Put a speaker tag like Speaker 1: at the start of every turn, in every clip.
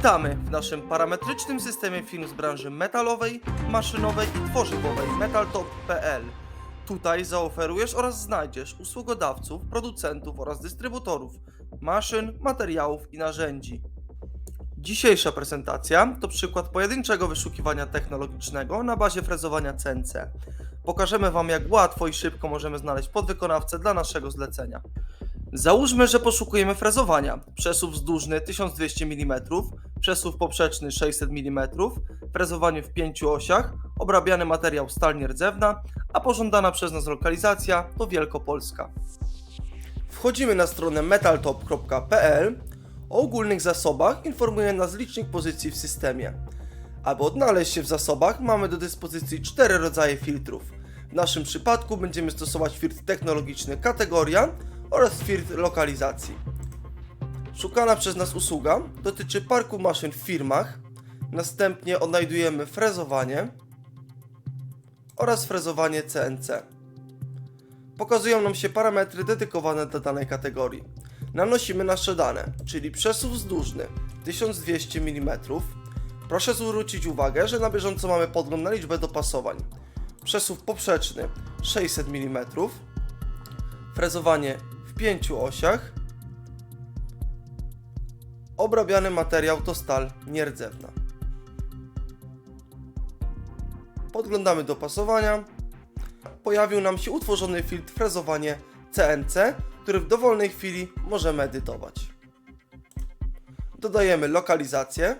Speaker 1: Witamy w naszym parametrycznym systemie firm z branży metalowej, maszynowej i tworzywowej metaltop.pl. Tutaj zaoferujesz oraz znajdziesz usługodawców, producentów oraz dystrybutorów maszyn, materiałów i narzędzi. Dzisiejsza prezentacja to przykład pojedynczego wyszukiwania technologicznego na bazie frezowania CNC. Pokażemy Wam, jak łatwo i szybko możemy znaleźć podwykonawcę dla naszego zlecenia. Załóżmy, że poszukujemy frezowania. Przesuw wzdłużny 1200 mm, przesuw poprzeczny 600 mm, frezowanie w pięciu osiach, obrabiany materiał stal nierdzewna, a pożądana przez nas lokalizacja to Wielkopolska. Wchodzimy na stronę metaltop.pl. O ogólnych zasobach informuje nas licznik pozycji w systemie. Aby odnaleźć się w zasobach, mamy do dyspozycji cztery rodzaje filtrów. W naszym przypadku będziemy stosować filtr technologiczny kategoria oraz filtr lokalizacji. Szukana przez nas usługa dotyczy parku maszyn w firmach. Następnie odnajdujemy frezowanie oraz frezowanie CNC. Pokazują nam się parametry dedykowane do danej kategorii. Nanosimy nasze dane, czyli przesuw wzdłużny 1200 mm. Proszę zwrócić uwagę, że na bieżąco mamy podgląd na liczbę dopasowań. Przesuw poprzeczny 600 mm. Frezowanie w pięciu osiach. Obrabiany materiał to stal nierdzewna. Podglądamy dopasowania. Pojawił nam się utworzony filtr frezowanie CNC, który w dowolnej chwili możemy edytować. Dodajemy lokalizację.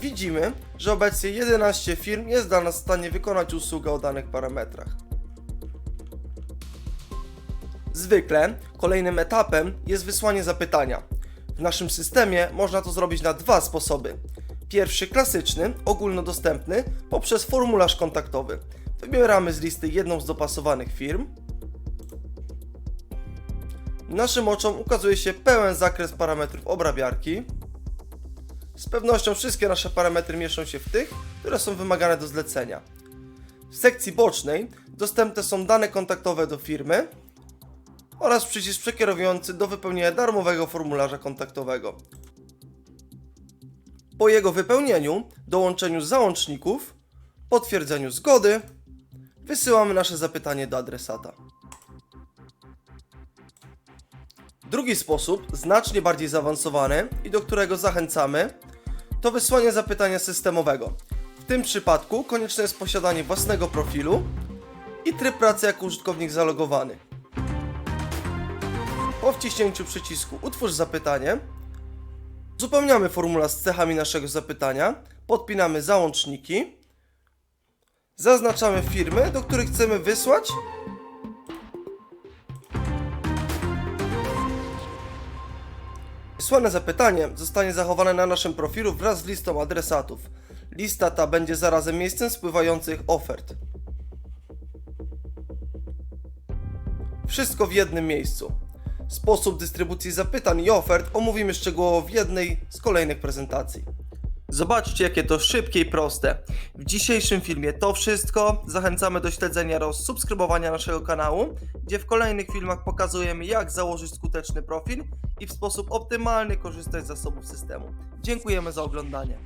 Speaker 1: Widzimy, że obecnie 11 firm jest dla nas w stanie wykonać usługę o danych parametrach. Zwykle kolejnym etapem jest wysłanie zapytania. W naszym systemie można to zrobić na dwa sposoby. Pierwszy klasyczny, ogólnodostępny poprzez formularz kontaktowy. Wybieramy z listy jedną z dopasowanych firm. Naszym oczom ukazuje się pełen zakres parametrów obrabiarki. Z pewnością wszystkie nasze parametry mieszczą się w tych, które są wymagane do zlecenia. W sekcji bocznej dostępne są dane kontaktowe do firmy oraz przycisk przekierowujący do wypełnienia darmowego formularza kontaktowego. Po jego wypełnieniu, dołączeniu załączników, potwierdzeniu zgody, wysyłamy nasze zapytanie do adresata. Drugi sposób, znacznie bardziej zaawansowany i do którego zachęcamy, to wysłanie zapytania systemowego. W tym przypadku konieczne jest posiadanie własnego profilu i tryb pracy jako użytkownik zalogowany. Po wciśnięciu przycisku Utwórz zapytanie, uzupełniamy formularz z cechami naszego zapytania, podpinamy załączniki, zaznaczamy firmy, do których chcemy wysłać Wysłane zapytanie zostanie zachowane na naszym profilu wraz z listą adresatów. Lista ta będzie zarazem miejscem spływających ofert. Wszystko w jednym miejscu. Sposób dystrybucji zapytań i ofert omówimy szczegółowo w jednej z kolejnych prezentacji. Zobaczcie, jakie to szybkie i proste. W dzisiejszym filmie to wszystko. Zachęcamy do śledzenia oraz subskrybowania naszego kanału, gdzie w kolejnych filmach pokazujemy, jak założyć skuteczny profil i w sposób optymalny korzystać z zasobów systemu. Dziękujemy za oglądanie.